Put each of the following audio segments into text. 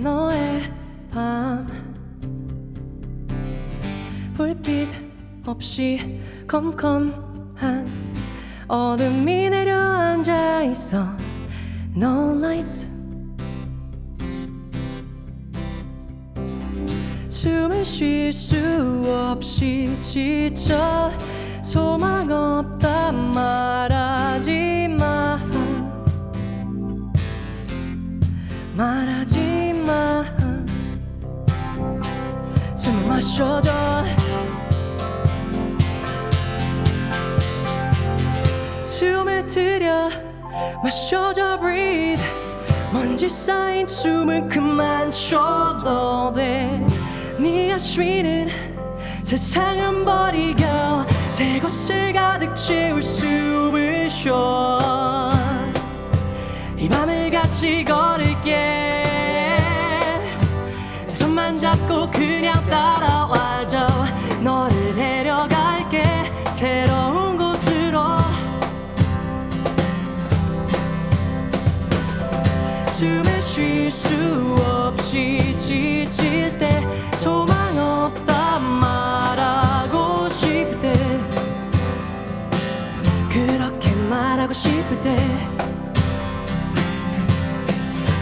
너의 밤. 불빛 없이 컴컴한 어둠이 내려앉아 있어. No light. 숨을 쉴 수 없이 지쳐 소망 없다 말 마셔줘 숨을 들여 마셔줘 breathe. 먼지 쌓인 숨을 그만 쉬어도 돼네 아쉬는 세상은 버리고 새 곳을 가득 채울 숨을 쉬어. 이 밤을 같이 걸을게. 내 손만 잡고 그냥 따라와줘. 너를 데려갈게. 새로운 곳으로. 숨을 쉴 수 없이 지칠 때 소망 없다 말하고 싶을 때 그렇게 말하고 싶을 때.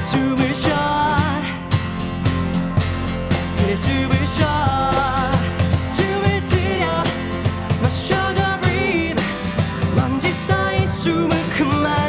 숨을 쉬어 sumuk mai